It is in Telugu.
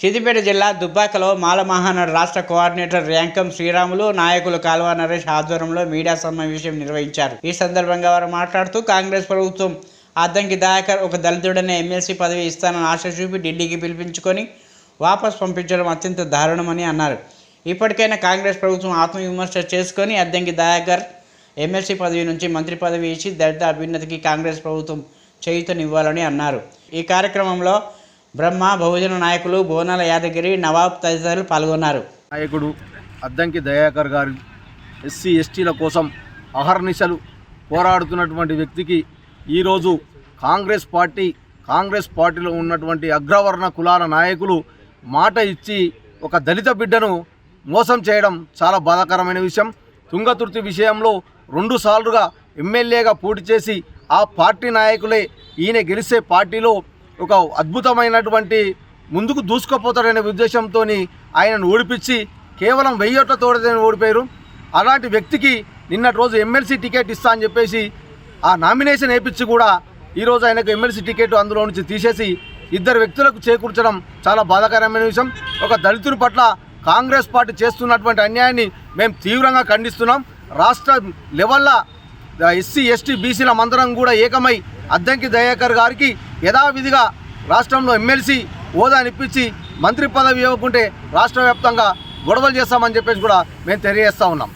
సిద్దిపేట జిల్లా దుబ్బాకలో మాలమహానాడు రాష్ట్ర కోఆర్డినేటర్ ర్యాంకం శ్రీరాములు నాయకులు కాల్వ నరేష్ ఆధ్వర్యంలో మీడియా సమావేశం నిర్వహించారు. ఈ సందర్భంగా వారు మాట్లాడుతూ కాంగ్రెస్ ప్రభుత్వం అద్దంకి దాయకర్ ఒక దళితుడనే ఎమ్మెల్సీ పదవి ఇస్తానని ఆశ చూపి ఢిల్లీకి పిలిపించుకొని వాపస్ పంపించడం అత్యంత దారుణమని అన్నారు. ఇప్పటికైనా కాంగ్రెస్ ప్రభుత్వం ఆత్మవిమర్శ చేసుకొని అద్దంకి దయాకర్ ఎమ్మెల్సీ పదవి నుంచి మంత్రి పదవి ఇచ్చి దళిత అభ్యున్నతికి కాంగ్రెస్ ప్రభుత్వం చేయుతనివ్వాలని అన్నారు. ఈ కార్యక్రమంలో బ్రహ్మ బహుజన నాయకులు బోనాల యాదగిరి నవాబ్ తదితరులు పాల్గొన్నారు. నాయకుడు అద్దంకి దయాకర్ గారు ఎస్సీ ఎస్టీల కోసం అహర్నిశలు పోరాడుతున్నటువంటి వ్యక్తికి ఈరోజు కాంగ్రెస్ పార్టీ కాంగ్రెస్ పార్టీలో ఉన్నటువంటి అగ్రవర్ణ కులాల నాయకులు మాట ఇచ్చి ఒక దళిత బిడ్డను మోసం చేయడం చాలా బాధాకరమైన విషయం. తుంగతుర్తి విషయంలో రెండు సార్లుగా ఎమ్మెల్యేగా పోటీ చేసి ఆ పార్టీ నాయకులే ఈయన గెలిచే పార్టీలో ఒక అద్భుతమైనటువంటి ముందుకు దూసుకుపోతాడనే ఉద్దేశంతో ఆయనను ఓడిపించి కేవలం వెయ్యి తోడదని ఓడిపోయారు. అలాంటి వ్యక్తికి నిన్నటి రోజు ఎమ్మెల్సీ టికెట్ ఇస్తా అని చెప్పేసి ఆ నామినేషన్ వేయించి కూడా ఈరోజు ఆయనకు ఎమ్మెల్సీ టికెట్ అందులో నుంచి తీసేసి ఇద్దరు వ్యక్తులకు చేకూర్చడం చాలా బాధాకరమైన విషయం. ఒక దళితుని పట్ల కాంగ్రెస్ పార్టీ చేస్తున్నటువంటి అన్యాయాన్ని మేము తీవ్రంగా ఖండిస్తున్నాం. రాష్ట్ర లెవెల్లో ఎస్సీ ఎస్టీ బీసీల మందరం కూడా ఏకమై అద్దంకి దయాకర్ గారికి యథావిధిగా రాష్ట్రంలో ఎమ్మెల్సీ హోదానిప్పించి మంత్రి పదవి ఇవ్వకుంటే రాష్ట్ర వ్యాప్తంగా గొడవలు చేస్తామని చెప్పేసి కూడా మేము తెలియజేస్తా ఉన్నాం.